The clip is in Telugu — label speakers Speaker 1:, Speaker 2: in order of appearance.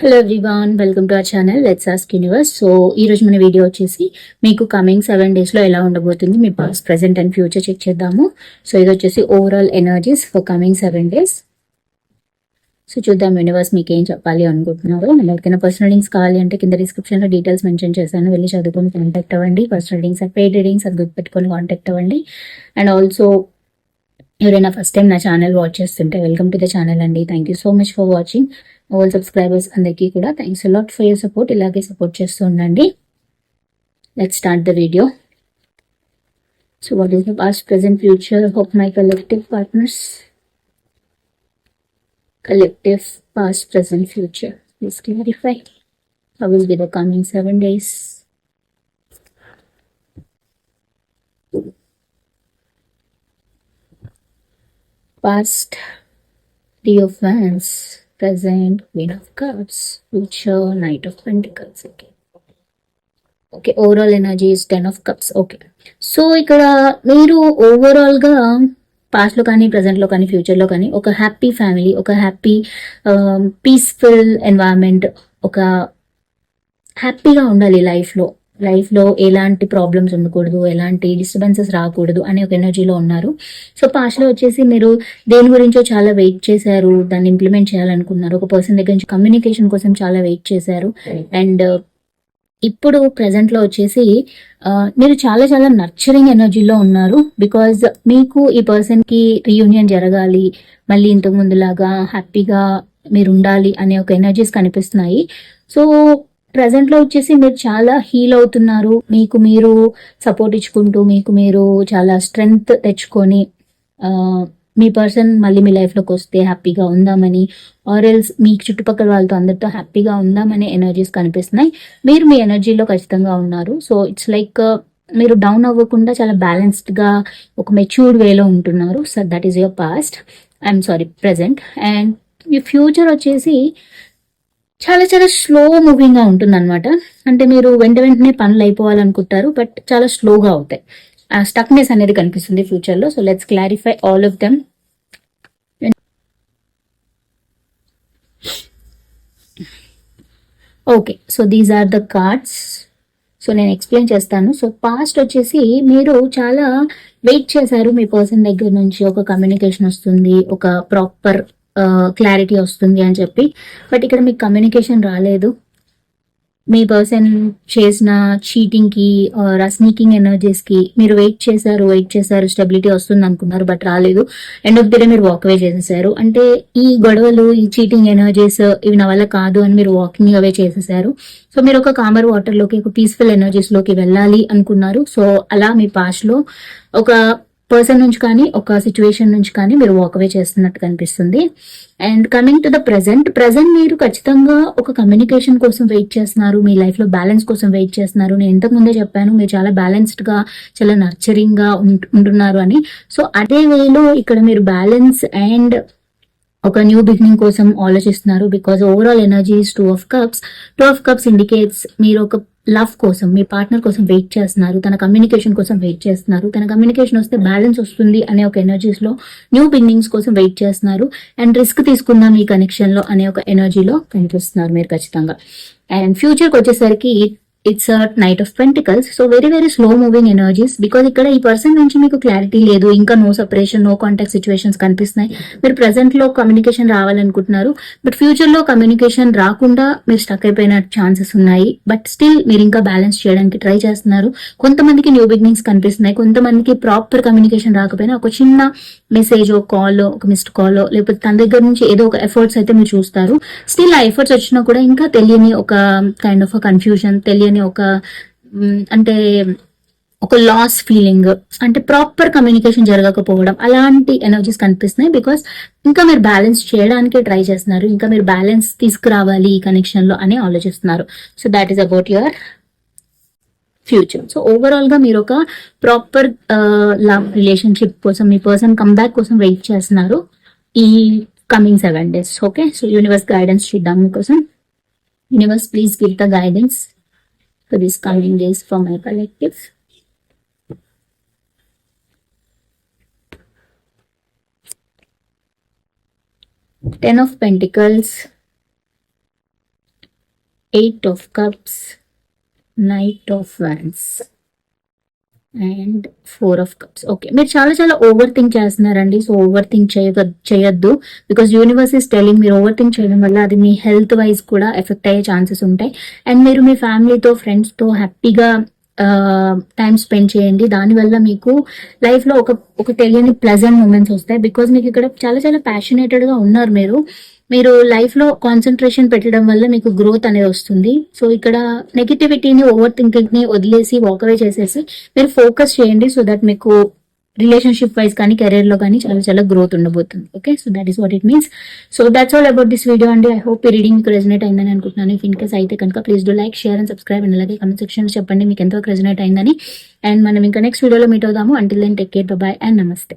Speaker 1: Hello everyone welcome to our channel let's ask universe so ఈ రోజు మన వీడియో వచ్చేసి మీకు కమింగ్ సెవెన్ డేస్లో ఎలా ఉండబోతుంది మీ past present and future check చేద్దాము. సో ఇది వచ్చేసి overall energies for coming seven days so చూద్దాం యూనివర్స్ మీకు ఏం చెప్పాలి అనుకుంటున్నారు. నేను ఎవరికైనా పర్సనల్ రీడింగ్స్ కావాలి అంటే కింద డిస్క్రిప్షన్లో డీటెయిల్స్ మెన్షన్ చేశాను. వెళ్ళి చదువుకొని కాంటాక్ట్ అవ్వండి. పర్సనల్ రీడింగ్స్ పెయిడ్ రీడింగ్స్ అది గుర్తుపెట్టుకొని కాంటాక్ట్ అవ్వండి. అండ్ ఆల్సో ఎవరైనా ఫస్ట్ టైం నా ఛానల్ వాచ్ చేస్తుంటే వెల్కమ్ టు ద ఛానల్ అండి. Thank you so much for watching all subscribers అందరికీ కూడా thanks lot for your support ఇలాగే సపోర్ట్ చేస్తూ ఉండండి. Let start the video so what is the past present future of my collective partners collective past present future please clarify how will be the coming seven days past three of wands present queen of cups future knight of pentacles okay okay overall energy is ten of cups okay so ఇక్కడ మీరు ఓవరాల్గా పాస్ట్లో కానీ ప్రజెంట్లో కానీ ఫ్యూచర్లో కానీ ఒక హ్యాపీ ఫ్యామిలీ ఒక హ్యాపీ పీస్ఫుల్ ఎన్వైరన్మెంట్ ఒక హ్యాపీగా ఉండాలి లైఫ్లో లో లైఫ్లో ఎలాంటి ప్రాబ్లమ్స్ ఉండకూడదు ఎలాంటి డిస్టర్బెన్సెస్ రాకూడదు అనే ఒక ఎనర్జీలో ఉన్నారు. సో పాస్ట్లో వచ్చేసి మీరు దేని గురించో చాలా వెయిట్ చేశారు దాన్ని ఇంప్లిమెంట్ చేయాలనుకున్నారు. ఒక పర్సన్ దగ్గర నుంచి కమ్యూనికేషన్ కోసం చాలా వెయిట్ చేశారు. అండ్ ఇప్పుడు ప్రెసెంట్లో వచ్చేసి మీరు చాలా చాలా నర్చరింగ్ ఎనర్జీలో ఉన్నారు బికాజ్ మీకు ఈ పర్సన్కి రీయూనియన్ జరగాలి మళ్ళీ ఇంతకు ముందులాగా హ్యాపీగా మీరు ఉండాలి అనే ఒక ఎనర్జీస్ కనిపిస్తున్నాయి. సో ప్రజెంట్లో వచ్చేసి మీరు చాలా హీల్ అవుతున్నారు. మీకు మీరు సపోర్ట్ ఇచ్చుకుంటూ మీకు మీరు చాలా స్ట్రెంగ్త్ తెచ్చుకొని మీ పర్సన్ మళ్ళీ మీ లైఫ్లోకి వస్తే హ్యాపీగా ఉందామని ఆర్ ఎల్స్ మీ చుట్టుపక్కల వాళ్ళతో అందరితో హ్యాపీగా ఉందామనే ఎనర్జీస్ కనిపిస్తున్నాయి. మీరు మీ ఎనర్జీలో ఖచ్చితంగా ఉన్నారు. సో ఇట్స్ లైక్ మీరు డౌన్ అవ్వకుండా చాలా బ్యాలెన్స్డ్గా ఒక మెచ్యూర్డ్ వేలో ఉంటున్నారు. So that is your past I'm sorry present and me future వచ్చేసి చాలా చాలా స్లో మూవింగ్గా ఉంటుంది అనమాట అంటే మీరు వెంట వెంటనే పనులు అయిపోవాలనుకుంటారు బట్ చాలా స్లోగా అవుతాయి. స్టక్నెస్ అనేది కనిపిస్తుంది ఫ్యూచర్లో. So let's clarify all of them okay so these are the cards so నేను ఎక్స్ప్లెయిన్ చేస్తాను. సో పాస్ట్ వచ్చేసి మీరు చాలా వెయిట్ చేశారు మీ పర్సన్ దగ్గర నుంచి. ఒక కమ్యూనికేషన్ వస్తుంది ఒక ప్రాపర్ క్లారిటీ వస్తుంది అని చెప్పి. బట్ ఇక్కడ మీకు కమ్యూనికేషన్ రాలేదు. మీ పర్సన్ చేసిన చీటింగ్కి ఆ స్నీకింగ్ ఎనర్జీస్కి మీరు వెయిట్ చేశారు వెయిట్ చేశారు స్టెబిలిటీ వస్తుంది అనుకున్నారు బట్ రాలేదు. ఎండ్ ఆఫ్ ది డే మీరు వాక్ అవే చేసేసారు. అంటే ఈ గొడవలు ఈ చీటింగ్ ఎనర్జీస్ ఇవి నా వల్ల కాదు అని మీరు వాకింగ్ అవే చేసేసారు. సో మీరు ఒక కామర్ వాటర్లోకి ఒక పీస్ఫుల్ ఎనర్జీస్లోకి వెళ్ళాలి అనుకున్నారు. సో అలా మీ పాస్ట్లో ఒక పర్సన్ నుంచి కానీ ఒక సిచ్యువేషన్ నుంచి కానీ మీరు వాక్ అవే చేస్తున్నట్టు కనిపిస్తుంది. And coming to the present present మీరు ఖచ్చితంగా ఒక కమ్యూనికేషన్ కోసం వెయిట్ చేస్తున్నారు మీ లైఫ్లో బ్యాలెన్స్ కోసం వెయిట్ చేస్తున్నారు. నేను ఇంతకుముందే చెప్పాను మీరు చాలా బ్యాలెన్స్డ్గా చాలా నర్చరింగ్గా ఉంటున్నారు అని. సో అదే వేలో ఇక్కడ మీరు బ్యాలెన్స్ అండ్ ఒక న్యూ బిగినింగ్ కోసం ఆలోచిస్తున్నారు because overall energies two of cups two of cups indicates మీరు ఒక లవ్ కోసం మీ పార్ట్నర్ కోసం వెయిట్ చేస్తున్నారు తన కమ్యూనికేషన్ కోసం వెయిట్ చేస్తున్నారు. తన కమ్యూనికేషన్ వస్తే బ్యాలెన్స్ వస్తుంది అనే ఒక ఎనర్జీస్లో న్యూ బిగినింగ్స్ కోసం వెయిట్ చేస్తున్నారు. అండ్ రిస్క్ తీసుకుందాం ఈ కనెక్షన్లో అనే ఒక ఎనర్జీలో కనిపిస్తున్నారు మీరు ఖచ్చితంగా. అండ్ ఫ్యూచర్కి వచ్చేసరికి it's a knight of pentacles so very very slow moving energies because ఇక్కడ ఈ పర్సన్ నుంచి మీకు క్లారిటీ లేదు. ఇంకా no separation no contact situations కనిపిస్తున్నాయి. మీరు ప్రెసెంట్లో కమ్యూనికేషన్ రావాలనుకుంటున్నారు. బట్ ఫ్యూచర్లో కమ్యూనికేషన్ రాకుండా మీరు స్టక్ అయిపోయిన ఛాన్సెస్ ఉన్నాయి. బట్ స్టిల్ మీరు ఇంకా బ్యాలెన్స్ చేయడానికి ట్రై చేస్తున్నారు. కొంతమందికి న్యూ బిగినింగ్స్ కనిపిస్తున్నాయి. కొంతమందికి ప్రాపర్ కమ్యూనికేషన్ రాకపోయినా ఒక చిన్న మెసేజ్ ఒక కాల్ ఒక మిస్డ్ కాల్ లేకపోతే తన దగ్గర నుంచి ఏదో ఒక ఎఫర్ట్స్ అయితే మీరు చూస్తారు. స్టిల్ ఆ ఎఫర్ట్స్ వచ్చినా కూడా ఇంకా తెలియని ఒక కైండ్ ఆఫ్ కన్ఫ్యూజన్ తెలియని ఒక అంటే ఒక లాస్ ఫీలింగ్ అంటే ప్రాపర్ కమ్యూనికేషన్ జరగకపోవడం అలాంటి ఎనర్జీస్ కనిపిస్తున్నాయి బికాస్ ఇంకా మీరు బ్యాలెన్స్ చేయడానికి ట్రై చేస్తున్నారు ఇంకా మీరు బ్యాలెన్స్ తీసుకురావాలి ఈ కనెక్షన్లో అని ఆలోచిస్తున్నారు. So that is about your future so ఓవరాల్గా మీరు ఒక ప్రాపర్ లవ్ రిలేషన్షిప్ కోసం మీ పర్సన్ కమ్బ్యాక్ కోసం వెయిట్ చేస్తున్నారు ఈ coming seven days okay so universe guidance చూద్దాం మీకోసం. Universe please give the guidance for these coming days for my collective. Ten of Pentacles, Eight of Cups, Knight of Wands. And four of cups. Okay. మీరు చాలా చాలా ఓవర్ థింక్ చేస్తున్నారండి. సో ఓవర్ థింక్ చేయ చేయొద్దు. బికాస్ యూనివర్స్ ఇస్ టెలింగ్ మీరు ఓవర్ థింక్ చేయడం వల్ల అది మీ హెల్త్ వైజ్ కూడా ఎఫెక్ట్ అయ్యే ఛాన్సెస్ ఉంటాయి. అండ్ మీరు మీ ఫ్యామిలీతో ఫ్రెండ్స్తో హ్యాపీగా టైం స్పెండ్ చేయండి. దానివల్ల మీకు లైఫ్లో ఒక ఒక తెలియని ప్లెజెంట్ మూమెంట్స్ వస్తాయి. బికాజ్ మీకు ఇక్కడ చాలా చాలా ప్యాషనేటెడ్గా ఉన్నారు మీరు. మీరు లైఫ్లో కాన్సన్ట్రేషన్ పెట్టడం వల్ల మీకు గ్రోత్ అనేది వస్తుంది. సో ఇక్కడ నెగిటివిటీని ఓవర్ థింకింగ్ని వదిలేసి వాక్ అవే చేసేసి మీరు ఫోకస్ చేయండి. సో దట్ మీకు రిలేషన్షిప్ వైజ్ కానీ కెరీర్లో కానీ చాలా చాలా గ్రోత్ ఉండబోతుంది. Okay so that is what it means so that's all about this video అండి. ఐ హోప్ ఈ రీడింగ్ మీకు రెజనేట్ అయిందని అనుకుంటున్నాను. ఇఫ్ ఇన్ కేస్ అయితే కనుక please do like share and subscribe and అలాగే కమెంట్ సెక్షన్ చెప్పండి మీకు ఎంతో రెజనేట్ అయిందని. అండ్ మనం ఇంకా నెక్స్ట్ వీడియోలో మీట్ అవుదాము. Until then take care bye and namaste